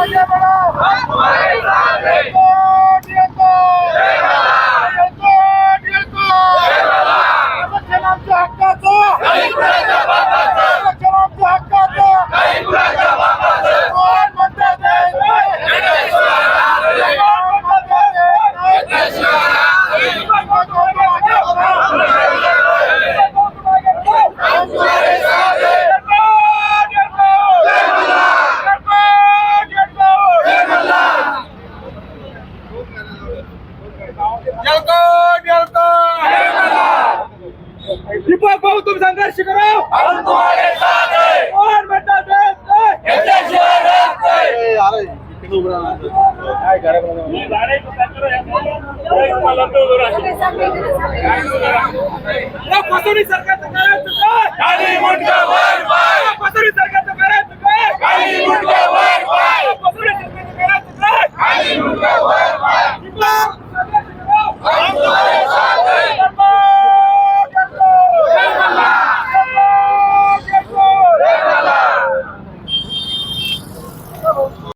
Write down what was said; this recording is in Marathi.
हम तुम्हारे साथ हैं जय नाही कुणाच्या बापाचं नाही कुणाच्या बापाचं हम तुम्हारे साथ हैं जय मल्हार दीपक भाऊ तुम संघर्ष करो हम तुम्हारे साथ हैं और बेटा देश याच्याशिवाय राहत नाही फसवणी सरकारचं काय खाली I'm.